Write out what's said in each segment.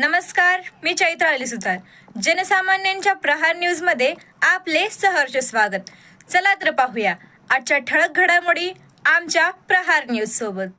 नमस्कार मी चैत्र अली सुतार. जनसामान्यांच्या प्रहार न्यूजमध्ये आपले सहर्ष स्वागत. चला तर पाहूया आजच्या ठळक घडामोडी आमच्या प्रहार न्यूज सोबत.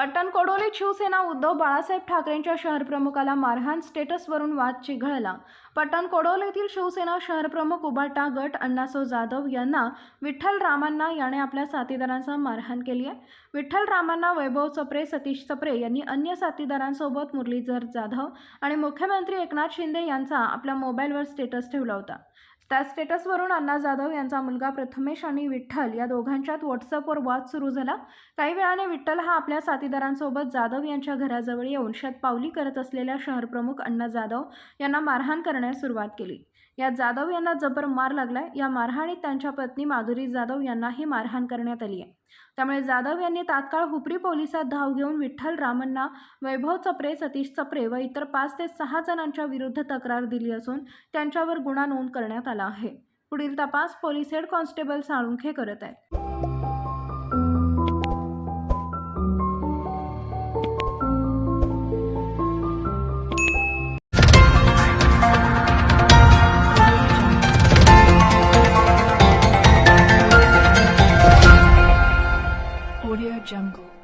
पट्टण कोडोलीत शिवसेना उद्धव बाळासाहेब ठाकरेंच्या शहरप्रमुखाला मारहाण स्टेटसवरून वाद चिघळला. पट्टण कोडोलीतील शिवसेना शहरप्रमुख उबाटा गट अण्णासो जाधव यांना विठ्ठल रामांना याने आपल्या साथीदारांसह मारहाण केली आहे. विठ्ठल रामांना वैभव चपरे सतीश चपरे यांनी अन्य साथीदारांसोबत मुरलीधर जाधव आणि मुख्यमंत्री एकनाथ शिंदे यांचा आपल्या मोबाईलवर स्टेटस ठेवला होता. त्या स्टेटसवरून अण्णा जाधव यांचा मुलगा प्रथमेश आणि विठ्ठल या दोघांच्यात व्हॉट्सअपवर वाद सुरू झाला. काही वेळाने विठ्ठल हा आपल्या साथीदारांसोबत जाधव यांच्या घराजवळ येऊन शतपावली करत असलेल्या शहरप्रमुख अण्णा जाधव यांना मारहाण करण्यास सुरुवात केली. यात जाधव यांना जबर मार लागलाय. या मारहाणीत त्यांच्या पत्नी माधुरी जाधव यांनाही मारहाण करण्यात आली आहे. त्यामुळे जाधव यांनी तात्काळ हुपरी पोलिसात धाव घेऊन विठ्ठल रामण्णा वैभव चपरे सतीश चपरे व इतर पाच ते सहा जणांच्या विरुद्ध तक्रार दिली असून त्यांच्यावर गुन्हा नोंद करण्यात आला आहे. पुढील तपास पोलीस हेड कॉन्स्टेबल साळुंखे करत आहेत. Audio Jungle.